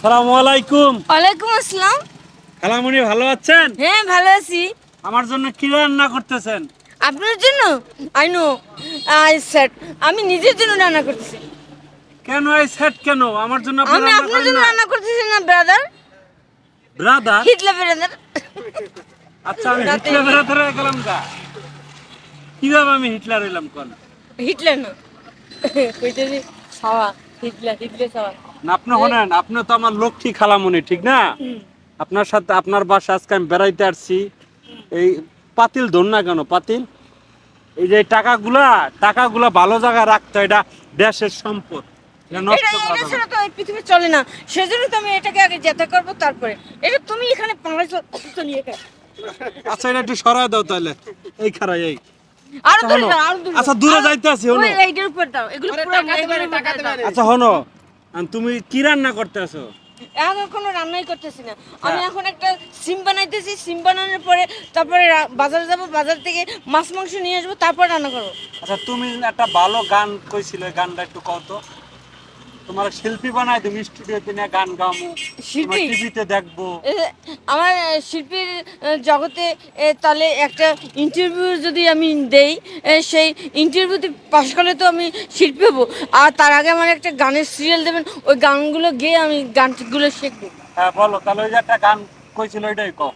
আসসালামু আলাইকুম। ওয়ালাইকুম আসসালাম। খালামুনি ভালো আছেন? হ্যাঁ ভালো আছি। আমার জন্য কি রান্না করতেছেন? আপনার জন্য? I know I set. আমি নিজের জন্য রান্না করতেছি। কেন এই সেট কেন? আমার জন্য আপনি আমি রান্না আপনার করেন জন্য না। রান্না করতেছি না ব্রাদার ব্রাদার হিটলার ব্রাদার আচ্ছা আমি রাতে- হিটলার ব্রাদার হয়ে গেলাম গা। কীভাবে আমি হিটলার হইলাম কোন? হিটলার না। কইতেছি সাওয়া হিটলার হিটলার সাওয়া আপনি হনেন আপনি তো আমার লক্ষ্মী খালামুনি ঠিক না? আপনার সাথে আপনার বাসা আজকে আমি বেড়াইতে আসছি। এই পাতিল ধর না কেন পাতিল? এই যে টাকাগুলা টাকাগুলা ভালো জায়গায় রাখতে হয়, এটা দেশের সম্পদ। এটা নষ্ট এটা করা এটা যাবে না। ছাড়া তো এই পৃথিবী চলে না। সেজন্য তো আমি এটাকে আগে যেতে করব তারপরে। এটা তুমি এখানে পাঁচ তো নিয়ে খাও আচ্ছা এটা একটু সরাই দাও তাহলে। এই খারাই এই। আরও দূরে হলো। যাও আচ্ছা, দূরে যাইতে আছি, হলো। ওই এইটার উপর দাও। এগুলো পুরো এগুলোর উপর দাও। আচ্ছা হনো। তুমি কি রান্না করতেছো এখন কোনো রান্নাই করতেছি না। আমি এখন একটা সিম বানাইতেছি সিম বানানোর পরে তারপরে বাজার যাব বাজার থেকে মাছ মাংস নিয়ে আসব তারপর রান্না করব। আচ্ছা তুমি একটা ভালো গান কইছিলে গানটা একটু কও তো। তোমার শিল্পী বানাই তুমি স্টুডিওতে নিয়ে গান গামু শিল্পী? টিভিতে দেখব। আমার শিল্পীর জগতে তাহলে একটা ইন্টারভিউ যদি আমি দেই সেই ইন্টারভিউতে পাশ করলে তো আমি শিল্পী হব। আর তার আগে আমার একটা গানের সিরিয়াল দেবেন ওই গানগুলো গেয়ে আমি গানগুলো শিখব। হ্যাঁ বলো তাহলে ওই যে একটা গান কইছিল ওইটাই কও।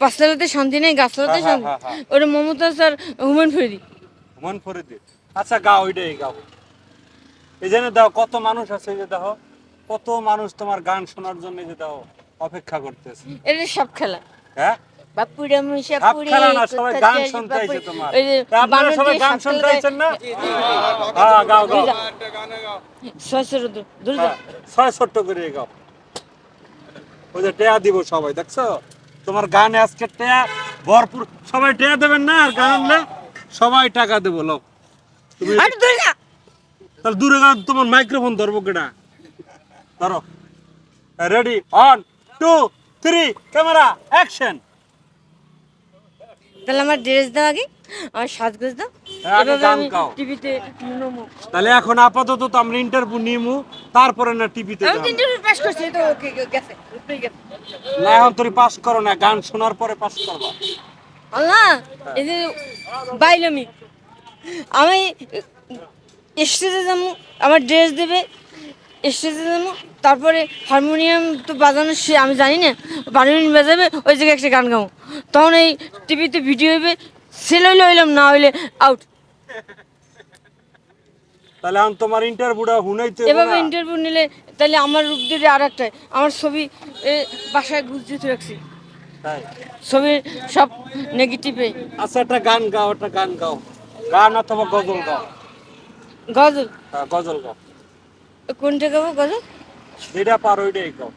পাঁচতলাতে শান্তি নেই গাছতলাতে হ্যাঁ, হ্যাঁ, শান্তি হ্যাঁ। ওটা মমতা স্যার হুমায়ুন ফরিদি। মন করে দি আচ্ছা গাও ওইটাই গাও। এই জন্য দাও কত মানুষ আছে যে দাও কত মানুষ তোমার গান শোনার জন্য যে দাও অপেক্ষা করতেছে। এটা সব খেলা। হ্যাঁ? বাপুরে খেলা না সবাই গান শুনতে আইছে তোমার। ওই যে তা আপনারা সবাই গান শুনতে আইছেন না? হ্যাঁ গাও গাও। দূর হ্যাঁ, ছয় করে গাও। ওই যে টেয়া দিব সবাই দেখছ? তোমার গানে আজকে টেয়া ভরপুর সবাই টেয়া দেবেন না আর গান আনলে? সবাই টাকা দেবো লোক। তুমি আর দূরে যা তাহলে দূরে গান তোমার মাইক্রোফোন ধরবো কেনা ধরো। Ready one two three camera action তাহলে আমার ড্রেস দাও আগে আমার সাজগোজ দাও। টিভিতে তাহলে এখন আপাতত তো আমরা ইন্টারভিউ নিমু তারপরে না টিভিতে আমি ইন্টারভিউ পাস করছি তো ওকে গেছে গেছে। না এখন তুমি পাস করো না গান শোনার পরে পাস করবা। আল্লাহ এই যে বাইলামি আমি স্টেজে যাব আমার ড্রেস দেবে স্টেজে যাব তারপরে হারমোনিয়াম তো বাজানো সে আমি জানি না হারমোনিয়াম বাজাবে ওই জায়গায় একটা গান গাবো। তখন এই টিভিতে ভিডিও হইবে সেল হইলে হইলাম না হইলে আউট তাহলে আমি তোমার ইন্টারভিউটা হুনাইতে এভাবে ইন্টারভিউ নিলে তাহলে আমার রূপ দিয়ে আর একটা আমার ছবি বাসায় গুছিয়ে রাখছি। ছবির সব নেগেটিভে আচ্ছা একটা গান গাও একটা গান গাও। গান অথবা গজল গাও। গজল? হ্যাঁ, গজল গাও। কোনটা গাবো? গজল? যেটা পারো ওইটাই গাও।